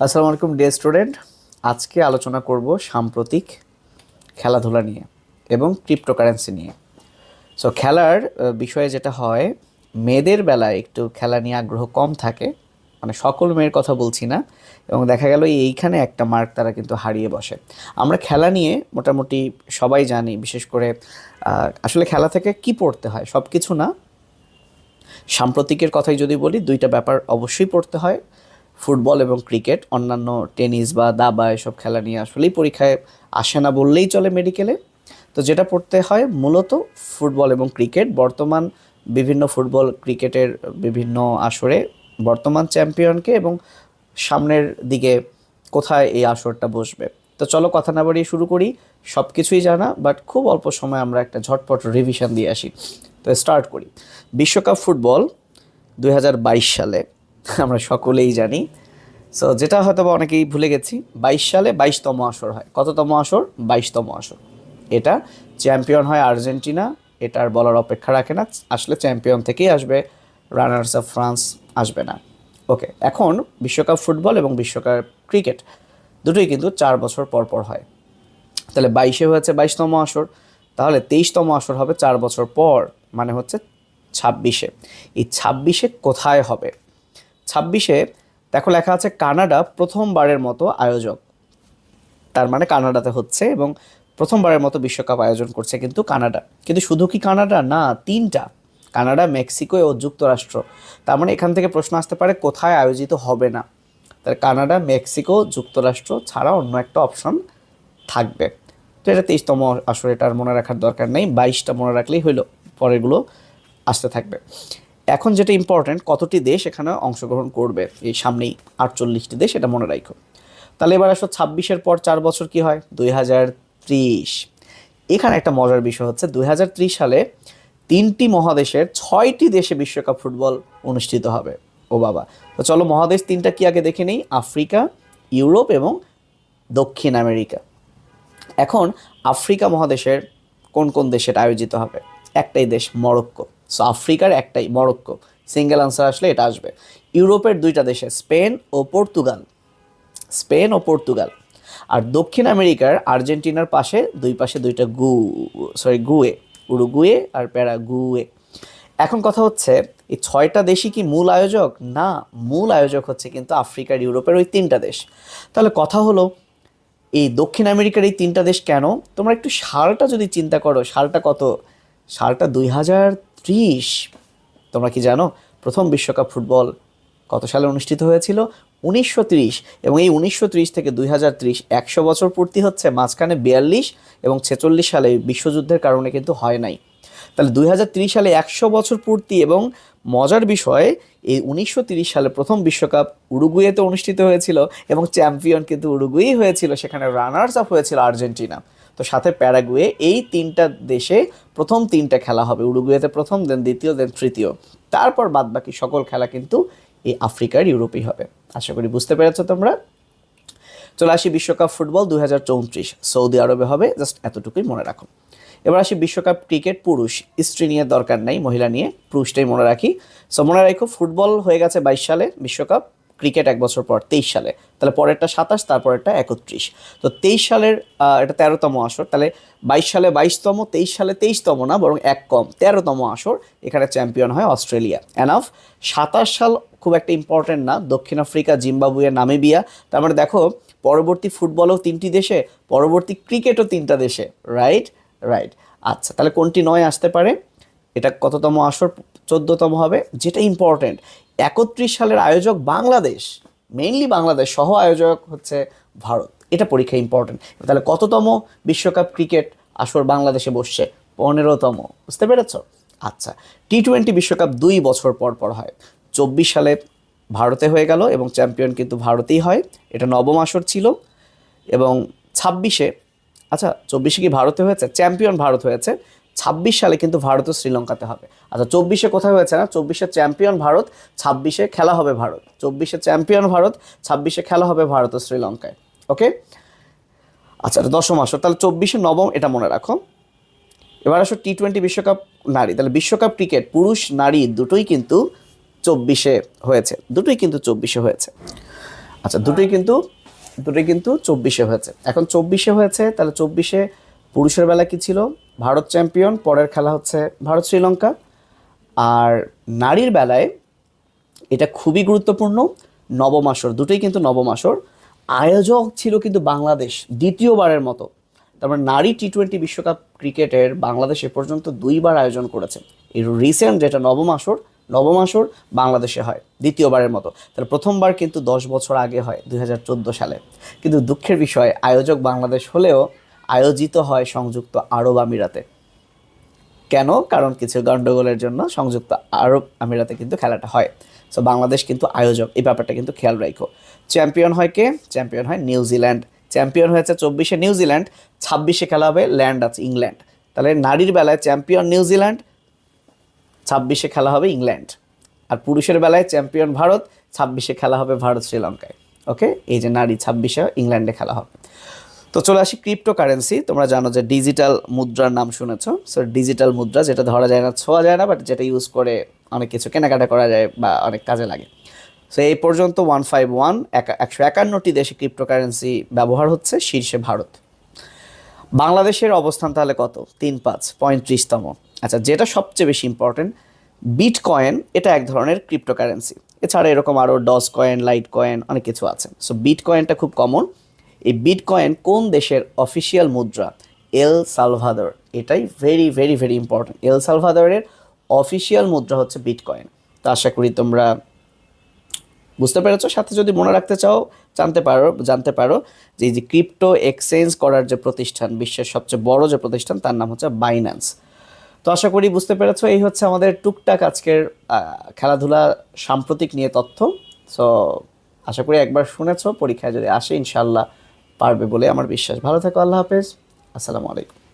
আসসালামু আলাইকুম day student আজকে আলোচনা করব সাম্প্রতিক খেলাধুলা নিয়ে এবং ক্রিপ্টোকারেন্সি নিয়ে। সো খেলার বিষয়ে যেটা হয়, মেয়েদের বেলায় একটু খেলা নিয়ে আগ্রহ কম থাকে। মানে সকল মেয়ের কথা বলছি না। এবং দেখা গেল এইখানে একটা মার্ক তারা কিন্তু হারিয়ে বসে। আমরা খেলা নিয়ে মোটামুটি সবাই জানি, বিশেষ করে আসলে খেলা থেকে কি পড়তে হয় সব কিছু না। সাম্প্রতিকের কথাই যদি বলি, দুইটা ব্যাপার অবশ্যই পড়তে হয়। ফুটবল এবং ক্রিকেট, অন্যান্য টেনিস বা দাবা এসব খেলা নিয়ে আসলেই পরীক্ষায় আসে না বললেই চলে মেডিকেলে। তো যেটা পড়তে হয় মূলত ফুটবল এবং ক্রিকেট। বর্তমান বিভিন্ন ফুটবল ক্রিকেটের বিভিন্ন আসরে বর্তমান চ্যাম্পিয়নকে এবং সামনের দিকে কোথায় এই আসরটা বসবে। তো চলো কথা না বাড়িয়ে শুরু করি। সব কিছুই জানা বাট খুব অল্প সময় আমরা একটা ঝটপট রিভিশন দিয়ে আসি। তো স্টার্ট করি। বিশ্বকাপ ফুটবল দু হাজার বাইশ সালে আমরা সকলেই জানি। সো যেটা হয়তো বা অনেকেই ভুলে গেছি, বাইশ সালে বাইশতম আসর হয়। কততম আসর? বাইশতম আসর। এটা চ্যাম্পিয়ন হয় আর্জেন্টিনা এটা আর বলার অপেক্ষা রাখে না, আসলে চ্যাম্পিয়ন থেকেই আসবে রানার্স অফ ফ্রান্স আসবে না। ওকে এখন বিশ্বকাপ ফুটবল এবং বিশ্বকাপ ক্রিকেট, দুটোই কিন্তু চার বছর পর পর হয়। তাহলে বাইশে হয়েছে বাইশতম আসর, তাহলে তেইশতম আসর হবে চার বছর পর মানে হচ্ছে ছাব্বিশে। এই ছাব্বিশে কোথায় হবে? ছাব্বিশে দেখো লেখা আছে কানাডা প্রথমবারের মতো আয়োজক। তার মানে কানাডাতে হচ্ছে এবং প্রথমবারের মতো বিশ্বকাপ আয়োজন করছে কিন্তু কানাডা। কিন্তু শুধু কি কানাডা? না, তিনটা। কানাডা, মেক্সিকো ও যুক্তরাষ্ট্র। তার মানে এখান থেকে প্রশ্ন আসতে পারে, কোথায় আয়োজিত হবে না? তাহলে কানাডা, মেক্সিকো, যুক্তরাষ্ট্র ছাড়া অন্য একটা অপশন থাকবে। তো এটা তেইশতম আসলে এটা আর মনে রাখার দরকার নেই। বাইশটা মনে রাখলেই হইল, পরেরগুলো আসতে থাকবে। এখন যেটা ইম্পর্ট্যান্ট কতটি দেশ এখানে অংশগ্রহণ করবে? এই সামনেই আটচল্লিশটি দেশ, এটা মনে রাখো তাহলে এবার আসো, ছাব্বিশের পর চার বছর কি হয়? দুই হাজার ত্রিশ। এখানে একটা মজার বিষয় হচ্ছে, দুই হাজার ত্রিশ সালে তিনটি মহাদেশের ছয়টি দেশে বিশ্বকাপ ফুটবল অনুষ্ঠিত হবে। ও বাবা। তো চলো, মহাদেশ তিনটা কি আগে দেখে নেই? আফ্রিকা, ইউরোপ এবং দক্ষিণ আমেরিকা। এখন আফ্রিকা মহাদেশের কোন কোন দেশের আয়োজিত হবে? একটাই দেশ, মরক্কো। সো আফ্রিকার একটাই মরক্কো সিঙ্গেল আনসার আসলে এটা আসবে। ইউরোপের দুইটা দেশে স্পেন ও পর্তুগাল স্পেন ও পর্তুগাল আর দক্ষিণ আমেরিকার আর্জেন্টিনার পাশে, দুই পাশে দুইটা গু সরি গুয়ে। উরুগুয়ে আর প্যারাগুয়ে। এখন কথা হচ্ছে, এই ছয়টা দেশই কি মূল আয়োজক? না, মূল আয়োজক হচ্ছে কিন্তু আফ্রিকার, ইউরোপের ওই তিনটা দেশ। তাহলে কথা হলো, এই দক্ষিণ আমেরিকার এই তিনটা দেশ কেন? তোমরা একটু সালটা যদি চিন্তা করো, সালটা কত? সালটা দুই হাজার ত্রিশ। তোমরা কি জানো, প্রথম বিশ্বকাপ ফুটবল কত সালে অনুষ্ঠিত হয়েছিল? উনিশশো ত্রিশ। এবং এই উনিশশো ত্রিশ থেকে দুই হাজার একশো বছর পূর্তি হচ্ছে মাঝখানে বিয়াল্লিশ এবং ছেচল্লিশ সালে বিশ্বযুদ্ধের কারণে কিন্তু হয় নাই। তাহলে দুই হাজার ত্রিশ সালে একশো বছর পূর্তি এবং মজার বিষয়, এই উনিশশো সালে প্রথম বিশ্বকাপ উরুগুয়েতে অনুষ্ঠিত হয়েছিল এবং চ্যাম্পিয়ন কিন্তু উরুগুয়েই হয়েছিল, সেখানে রানার্স আপ হয়েছিল আর্জেন্টিনা। তো সাথে প্যারাগুয়ে এই তিনটা দেশে প্রথম তিনটা খেলা হবে। উরুগুয়েতে প্রথম দেন দ্বিতীয় দেন তৃতীয়। তারপর বাদবাকি সকল খেলা কিন্তু এই আফ্রিকার, ইউরোপেই হবে। আশা করি বুঝতে পেরেছ তোমরা? চলে আসি বিশ্বকাপ ফুটবল দুই হাজার চৌত্রিশ। সৌদি আরবে হবে, জাস্ট এতটুকুই মনে রাখো। এবার আসি বিশ্বকাপ ক্রিকেট পুরুষ। স্ত্রী নিয়ে দরকার নাই, মহিলা নিয়ে পুরুষটাই মনে রাখি। সো মনে রাখো, ফুটবল হয়ে গেছে বাইশ সালে বিশ্বকাপ। ক্রিকেট এক বছর পর তেইশ সালে। তাহলে পরেরটা সাতাশ, তারপরেরটা একত্রিশ। তো তেইশ সালের এটা তেরোতম আসর। তাহলে বাইশ সালে বাইশতম, তেইশ সালে তেইশতম না, বরং এক কম। তেরোতম আসর, এখানে চ্যাম্পিয়ন হয় অস্ট্রেলিয়া। অ্যানাফ সাতাশ সাল খুব একটা ইম্পর্টেন্ট না। দক্ষিণ আফ্রিকা, জিম্বাবুয়ে, নামিবিয়া। তার মানে দেখো, পরবর্তী ফুটবলও তিনটি দেশে, পরবর্তী ক্রিকেটও তিনটা দেশে। রাইট রাইট আচ্ছা তাহলে কোনটি নয় আসতে পারে? এটা কততম আসর? চোদ্দতম হবে, যেটা ইম্পর্টেন্ট একত্রিশ সালের আয়োজক বাংলাদেশ মেইনলি বাংলাদেশ সহ আয়োজক হচ্ছে ভারত। এটা পরীক্ষা ইম্পর্টেন্ট তাহলে কততম বিশ্বকাপ ক্রিকেট আসর বাংলাদেশে বসছে? পনেরোতম। বুঝতে পেরেছ? আচ্ছা টি টোয়েন্টি বিশ্বকাপ দুই বছর পর পর হয়। চব্বিশ সালে ভারতে হয়ে গেল এবং চ্যাম্পিয়ন কিন্তু ভারতেই হয়। এটা নবম আসর ছিল এবং ছাব্বিশে আচ্ছা চব্বিশে কি ভারতে হয়েছে? চ্যাম্পিয়ন ভারত হয়েছে। ছাব্বিশ সালে কিন্তু ভারত ও শ্রীলঙ্কাতে হবে। আচ্ছা চব্বিশে কোথায় হয়েছে না? চব্বিশে চ্যাম্পিয়ন ভারত, ছাব্বিশে খেলা হবে ভারত। চব্বিশে চ্যাম্পিয়ন ভারত, ছাব্বিশে খেলা হবে ভারত ও শ্রীলঙ্কায়। ওকে আচ্ছা দশম আসর। তাহলে চব্বিশে নবম এটা মনে রাখো। এবার আসো টি টোয়েন্টি বিশ্বকাপ নারী। তাহলে বিশ্বকাপ ক্রিকেট পুরুষ, নারী দুটোই কিন্তু চব্বিশে হয়েছে। দুটোই কিন্তু চব্বিশে হয়েছে। আচ্ছা দুটোই কিন্তু দুটোই কিন্তু চব্বিশে হয়েছে। এখন চব্বিশে হয়েছে, তাহলে চব্বিশে পুরুষের বেলা কি ছিল? ভারত চ্যাম্পিয়ন, পরের খেলা হচ্ছে ভারত শ্রীলঙ্কা। আর নারীর বেলায় এটা খুবই গুরুত্বপূর্ণ, নবম আসর, দুটোই কিন্তু নবম আসর। আয়োজক ছিল কিন্তু বাংলাদেশ, দ্বিতীয়বারের মতো। তারপর নারী টি টোয়েন্টি বিশ্বকাপ ক্রিকেটের বাংলাদেশ এ পর্যন্ত দুইবার আয়োজন করেছে। এর রিসেন্ট যেটা নবম আসর নবম আসর বাংলাদেশে হয়, দ্বিতীয়বারের মতো। তাহলে প্রথমবার কিন্তু দশ বছর আগে হয়, দুই হাজার চোদ্দ সালে। কিন্তু দুঃখের বিষয়, আয়োজক বাংলাদেশ হলেও আয়োজিত হয় সংযুক্ত আরব আমিরাতে। কেন? কারণ কিছু গন্ডগোলের জন্য সংযুক্ত আরব আমিরাতে কিন্তু খেলাটা হয়। সো বাংলাদেশ কিন্তু আয়োজক। এই ব্যাপারটা কিন্তু খেয়াল রাখো চ্যাম্পিয়ন হয় কে? চ্যাম্পিয়ন হয় নিউজিল্যান্ড চ্যাম্পিয়ন হয়েছে চব্বিশে নিউজিল্যান্ড ছাব্বিশে খেলা হবে ল্যান্ড আছে ইংল্যান্ড তাহলে নারীর বেলায় চ্যাম্পিয়ন নিউজিল্যান্ড ছাব্বিশে খেলা হবে ইংল্যান্ড আর পুরুষের বেলায় চ্যাম্পিয়ন ভারত, ছাব্বিশে খেলা হবে ভারত শ্রীলঙ্কায় ওকে এই যে নারী ছাব্বিশে ইংল্যান্ডে খেলা হবে। তো চলে আসি ক্রিপ্টো কারেন্সি তোমরা জানো যে ডিজিটাল মুদ্রার নাম শুনেছো। সো ডিজিটাল মুদ্রা যেটা ধরা যায় না, ছোঁয়া যায় না বাট যেটা ইউজ করে অনেক কিছু কেনাকাটা করা যায় বা অনেক কাজে লাগে। সো এই পর্যন্ত ওয়ান ফাইভ ওয়ান একশো একান্নটি দেশে ক্রিপ্টো কারেন্সি ব্যবহার হচ্ছে শীর্ষে ভারত। বাংলাদেশের অবস্থান তাহলে কত? তিন পাঁচ, পঁয়ত্রিশতম। আচ্ছা যেটা সবচেয়ে বেশি ইম্পর্টেন্ট বিট কয়েন এটা এক ধরনের ক্রিপ্টোকারেন্সি এছাড়া এরকম আরও ডস কয়েন লাইট কয়েন অনেক কিছু আছে। সো বিট কয়েনটা খুব কমন এই বিটকয়েন কোন দেশের অফিসিয়াল মুদ্রা? এল সালভাদর এটাই ভেরি ভেরি ভেরি ইম্পর্টেন্ট এল সালভাদরের অফিসিয়াল মুদ্রা হচ্ছে বিট কয়েন তো আশা করি তোমরা বুঝতে পেরেছ। সাথে যদি মনে রাখতে চাও, জানতে পারো জানতে পারো যে এই যে ক্রিপ্টো এক্সচেঞ্জ করার যে প্রতিষ্ঠান, বিশ্বের সবচেয়ে বড় যে প্রতিষ্ঠান, তার নাম হচ্ছে বাইন্যান্স তো আশা করি বুঝতে পেরেছ, এই হচ্ছে আমাদের টুকটাক আজকের খেলাধুলা সাম্প্রতিক নিয়ে তথ্য। সো আশা করি একবার শুনেছো, পরীক্ষায় যদি আসে ইনশাল্লাহ পারবে বলে আমার বিশ্বাস। ভালো থাকো আল্লাহ হাফেজ। আসসালামু আলাইকুম।